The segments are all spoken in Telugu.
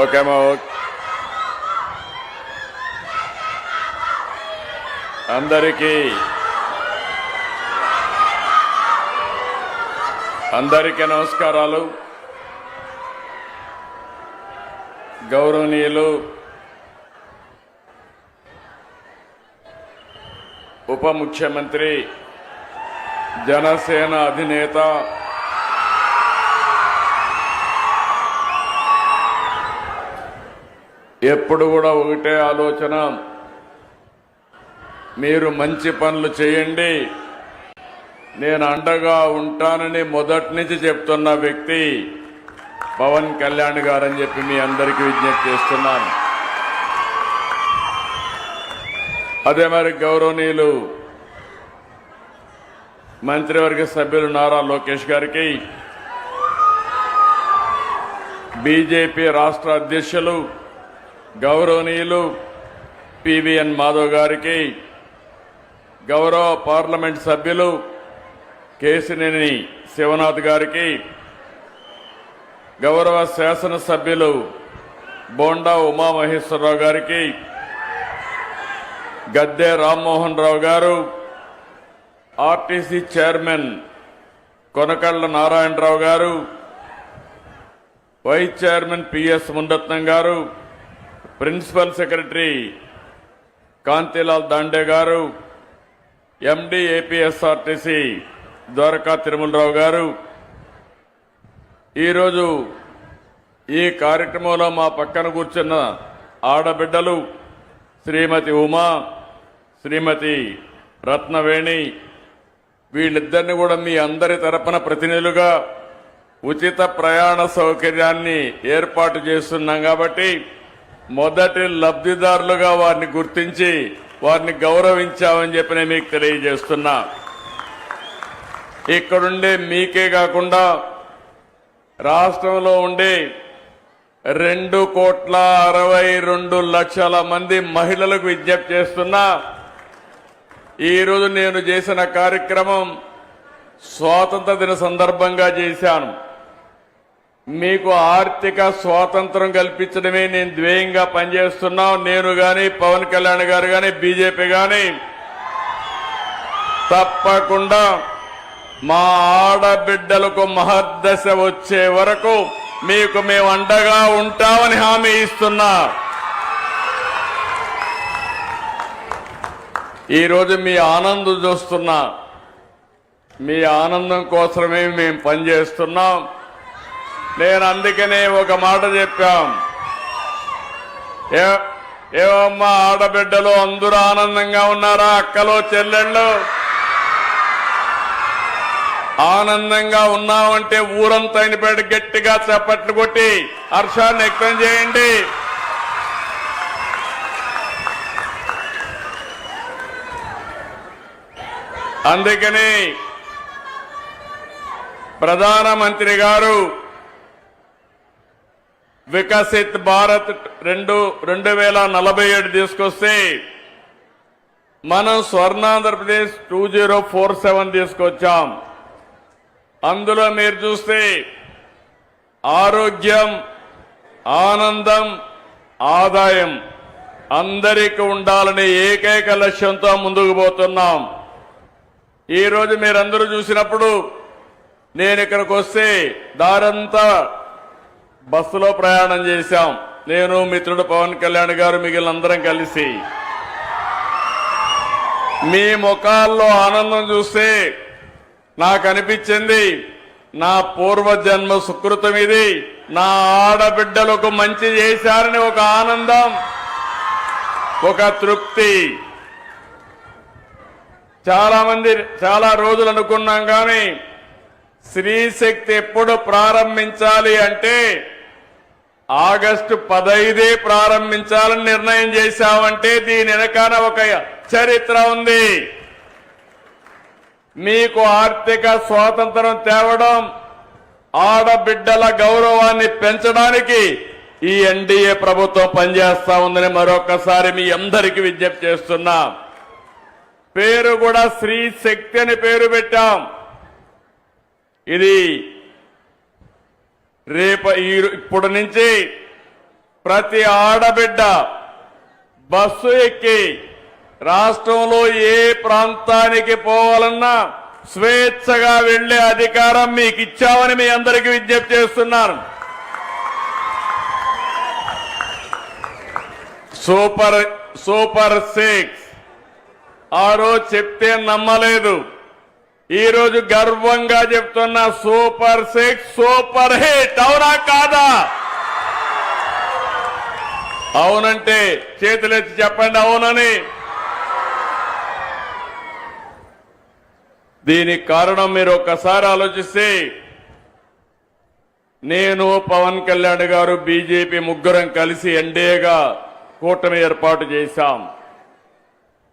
ఓకే అమ్మా ఓకే అందరికీ అందరికీ నమస్కారాలు. గౌరవనీయులు ఉప ముఖ్యమంత్రి జనసేన అధినేత ఎప్పుడు కూడా ఒకటే ఆలోచన. మీరు మంచి పనులు చేయండి. నేను అండగా ఉంటానని మొదటి నుంచి చెప్తున్న వ్యక్తి పవన్ కళ్యాణ్ గారని చెప్పి మీ అందరికీ విజ్ఞప్తి చేస్తున్నాను. అదే మరి గౌరవనీయులు మంత్రివర్గ సభ్యులు నారా లోకేష్ గారికి బీజేపీ రాష్ట్ర అధ్యక్షులు గౌరవనీయులు పివిఎన్ మాధవ్ గారికి గౌరవ పార్లమెంట్ సభ్యులు కేసినేని శివనాథ్ గారికి గౌరవ శాసనసభ్యులు బోండా ఉమామహేశ్వరరావు గారికి గద్దె రామ్మోహన్ రావు గారు ఆర్టీసీ చైర్మన్ కొనకళ్ళ నారాయణరావు గారు వైస్ చైర్మన్ పిఎస్ ముండత్నం గారు ప్రిన్సిపల్ సెక్రటరీ కాంతిలాల్ దాండే గారు ఎండి ఏపీఎస్ఆర్టీసీ ద్వారకా తిరుమలరావు గారు. ఈరోజు ఈ కార్యక్రమంలో మా పక్కన కూర్చున్న ఆడబిడ్డలు శ్రీమతి ఉమా శ్రీమతి రత్నవేణి వీళ్ళిద్దరిని కూడా మీ అందరి తరపున ప్రతినిధులుగా ఉచిత ప్రయాణ సౌకర్యాన్ని ఏర్పాటు చేస్తున్నాం కాబట్టి మొదటి లబ్ధిదారులుగా వారిని గుర్తించి వారిని గౌరవించామని చెప్పి నేను మీకు తెలియజేస్తున్నా. ఇక్కడుండే మీకే కాకుండా రాష్ట్రంలో ఉండే రెండు కోట్ల అరవై రెండు లక్షల మంది మహిళలకు విజ్ఞప్తి చేస్తున్నా. ఈరోజు నేను చేసిన కార్యక్రమం స్వాతంత్ర దిన సందర్భంగా చేశాను. మీకు ఆర్థిక స్వాతంత్రం కల్పించడమే నేను ద్వేయంగా పనిచేస్తున్నాం నేను గాని పవన్ కళ్యాణ్ గారు గాని బీజేపీ గాని తప్పకుండా మా ఆడబిడ్డలకు మహర్దశ వచ్చే వరకు మీకు మేము అండగా ఉంటామని హామీ ఇస్తున్నా. ఈరోజు మీ ఆనందం చూస్తున్నా. మీ ఆనందం కోసమే మేము పనిచేస్తున్నాం. నేను అందుకనే ఒక మాట చెప్పాం. ఏ- ఆడబిడ్డలు అందరూ ఆనందంగా ఉన్నారా అక్కలో చెల్లెళ్ళు? ఆనందంగా ఉన్నామంటే ఊరంతా అయినపేట గట్టిగా చప్పట్లు కొట్టి హర్షాన్ని వ్యక్తం చేయండి. అందుకని ప్రధానమంత్రి గారు వికసిత్ భారత్ రెండు రెండు వేల నలభై ఏడు తీసుకొస్తే మనం Swarnandhra Pradesh two zero four seven తీసుకొచ్చాం. అందులో మీరు చూస్తే ఆరోగ్యం ఆనందం ఆదాయం అందరికీ ఉండాలనే ఏకైక లక్ష్యంతో ముందుకు పోతున్నాం. ఈరోజు మీరందరూ చూసినప్పుడు నేను ఇక్కడికి వస్తే దారంతా బస్సులో ప్రయాణం చేశాం. నేను మిత్రుడు పవన్ కళ్యాణ్ గారు మిగిలిన అందరం కలిసి. మీ ముఖాల్లో ఆనందం చూస్తే నాకు అనిపించింది నా పూర్వజన్మ సుకృతం ఇది నా ఆడబిడ్డలకు మంచి చేశారని ఒక ఆనందం ఒక తృప్తి. చాలా మంది చాలా రోజులు అనుకున్నాం కానీ స్త్రీశక్తి ఎప్పుడు ప్రారంభించాలి అంటే ఆగస్టు పదైదే ప్రారంభించాలని నిర్ణయం చేశామంటే దీని వెనకాల ఒక చరిత్ర ఉంది. మీకు ఆర్థిక స్వాతంత్రం తేవడం ఆడబిడ్డల గౌరవాన్ని పెంచడానికి ఈ ఎన్డీఏ ప్రభుత్వం పనిచేస్తా ఉందని మరొకసారి మీ అందరికీ విజ్ఞప్తి చేస్తున్నా. పేరు కూడా స్త్రీ శక్తి అని పేరు పెట్టాం. ఇది రేపు ఈ ఇప్పుడు నుంచి ప్రతి ఆడబిడ్డ బస్సు ఎక్కి రాష్ట్రంలో ఏ ప్రాంతానికి పోవాలన్నా స్వేచ్ఛగా వెళ్ళే అధికారం మీకు ఇచ్చామని మీ అందరికీ విజ్ఞప్తి చేస్తున్నాను. Super super six. ఆ రోజు చెప్తే నమ్మలేదు. ఈరోజు గర్వంగా చెప్తున్న సూపర్ సిక్స్ సూపర్ హిట్. అవునా కాదా? అవునంటే చేతులెత్తి చెప్పండి అవునని. దీనికి కారణం మీరు ఒక్కసారి ఆలోచిస్తే నేను పవన్ కళ్యాణ్ గారు బీజేపీ ముగ్గురం కలిసి ఎన్డీఏగా కూటమి ఏర్పాటు చేశాం.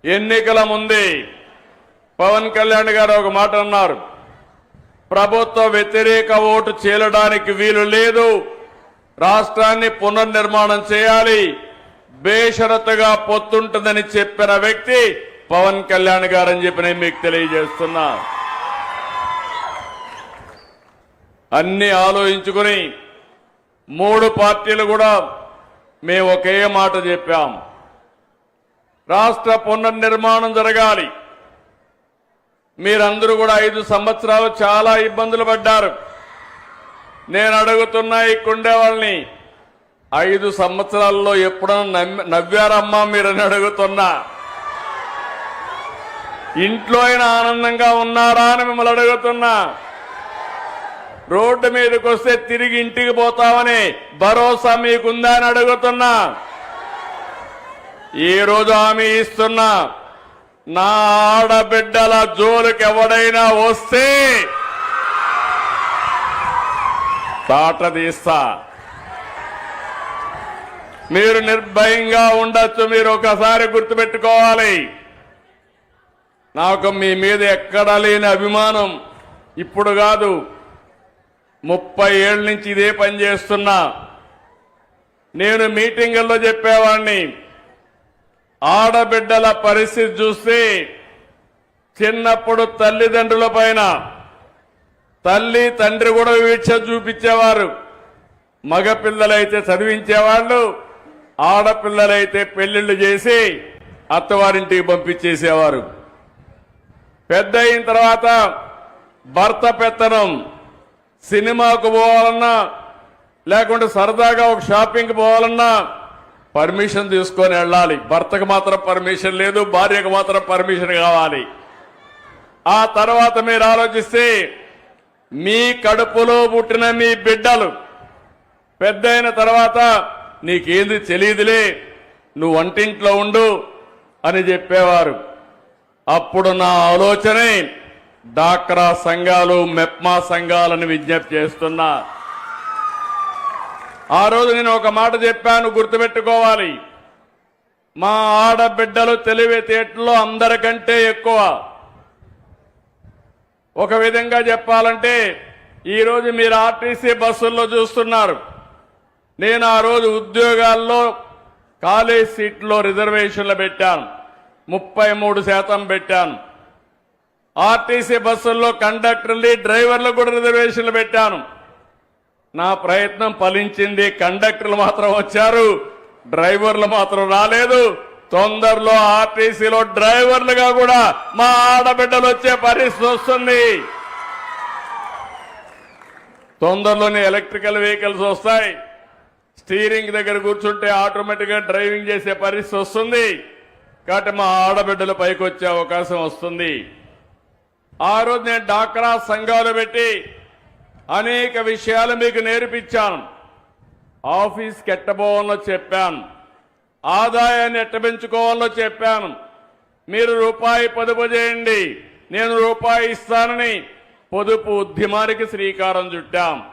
ఎన్నికల ముందే పవన్ కళ్యాణ్ గారు ఒక మాట అన్నారు. ప్రభుత్వ వ్యతిరేక ఓటు చీలడానికి వీలు లేదు. రాష్ట్రాన్ని పునర్నిర్మాణం చేయాలి. బేషరతుగా పొత్తుంటుందని చెప్పిన వ్యక్తి పవన్ కళ్యాణ్ గారని చెప్పి నేను మీకు తెలియజేస్తున్నా. అన్ని ఆలోచించుకుని మూడు పార్టీలు కూడా మేము ఒకే మాట చెప్పాం. రాష్ట్ర పునర్నిర్మాణం జరగాలి. మీరందరూ కూడా ఐదు సంవత్సరాలు చాలా ఇబ్బందులు పడ్డారు. నేను అడుగుతున్నా ఇక్కడే వాళ్ళని ఐదు సంవత్సరాల్లో ఎప్పుడన్నా నవ్వారమ్మా మీరని అడుగుతున్నా. ఇంట్లో అయినా ఆనందంగా ఉన్నారా అని మిమ్మల్ని అడుగుతున్నా. రోడ్డు మీదకి వస్తే తిరిగి ఇంటికి పోతామని భరోసా మీకుందా అని అడుగుతున్నా. ఈ రోజు హామీ ఇస్తున్నా? నా ఆడబిడ్డల జోలికి ఎవడైనా వస్తే తాట తీస్తా. మీరు నిర్భయంగా ఉండొచ్చు మీరు ఒకసారి గుర్తుపెట్టుకోవాలి. నాకు మీ మీద ఎక్కడా లేని అభిమానం ఇప్పుడు కాదు. ముప్పై ఏళ్ళ నుంచి ఇదే పని చేస్తున్నా. నేను మీటింగుల్లో చెప్పేవాడిని ఆడబిడ్డల పరిస్థితి చూస్తే చిన్నప్పుడు తల్లిదండ్రుల పైన తల్లి తండ్రి కూడా వీక్ష చూపించేవారు. మగపిల్లలైతే చదివించేవాళ్ళు ఆడపిల్లలైతే పెళ్ళిళ్ళు చేసి అత్తవారింటికి పంపించేసేవారు. పెద్ద అయిన తర్వాత భర్త పెత్తనం సినిమాకు పోవాలన్నా లేకుంటే సరదాగా ఒక షాపింగ్కి పోవాలన్నా పర్మిషన్ తీసుకొని వెళ్ళాలి. భర్తకు మాత్రం పర్మిషన్ లేదు భార్యకు మాత్రం పర్మిషన్ కావాలి. ఆ తర్వాత మీరు ఆలోచిస్తే మీ కడుపులో పుట్టిన మీ బిడ్డలు పెద్ద అయిన తర్వాత నీకేంది తెలియదులే నువ్వు వంటింట్లో ఉండు అని చెప్పేవారు. అప్పుడు నా ఆలోచనే డాక్రా సంఘాలు మెప్మా సంఘాలను విజ్ఞప్తి చేస్తున్నా ఆ రోజు నేను ఒక మాట చెప్పాను గుర్తుపెట్టుకోవాలి. మా ఆడబిడ్డలు తెలివితేటలో అందరికంటే ఎక్కువ. ఒక విధంగా చెప్పాలంటే ఈరోజు మీరు ఆర్టీసీ బస్సుల్లో చూస్తున్నారు. నేను ఆ రోజు ఉద్యోగాల్లో కాలేజ్ సీట్లో రిజర్వేషన్లు పెట్టాను. ముప్పై మూడు శాతం పెట్టాను. ఆర్టీసీ బస్సుల్లో కండక్టర్లు డ్రైవర్లు కూడా రిజర్వేషన్లు పెట్టాను. నా ప్రయత్నం ఫలించింది కండక్టర్లు మాత్రం వచ్చారు డ్రైవర్లు మాత్రం రాలేదు తొందరలో ఆర్టీసీలో డ్రైవర్లుగా కూడా మా ఆడబిడ్డలు వచ్చే పరిస్థితి వస్తుంది. తొందరలోనే ఎలక్ట్రికల్ వెహికల్స్ వస్తాయి. స్టీరింగ్ దగ్గర కూర్చుంటే ఆటోమేటిక్గా డ్రైవింగ్ చేసే పరిస్థితి వస్తుంది. కాబట్టి మా ఆడబిడ్డలు పైకి వచ్చే అవకాశం వస్తుంది. ఆ రోజు నేను డాక్రా సంఘాలు పెట్టి అనేక విషయాలు మీకు నేర్పించాను. ఆఫీస్కి ఎట్టబోవాలో చెప్పాను. ఆదాయాన్ని ఎట్ట పెంచుకోవాలో చెప్పాను. మీరు రూపాయి పొదుపు చేయండి. నేను రూపాయి ఇస్తానని పొదుపు ఉద్యమానికి శ్రీకారం చుట్టాం.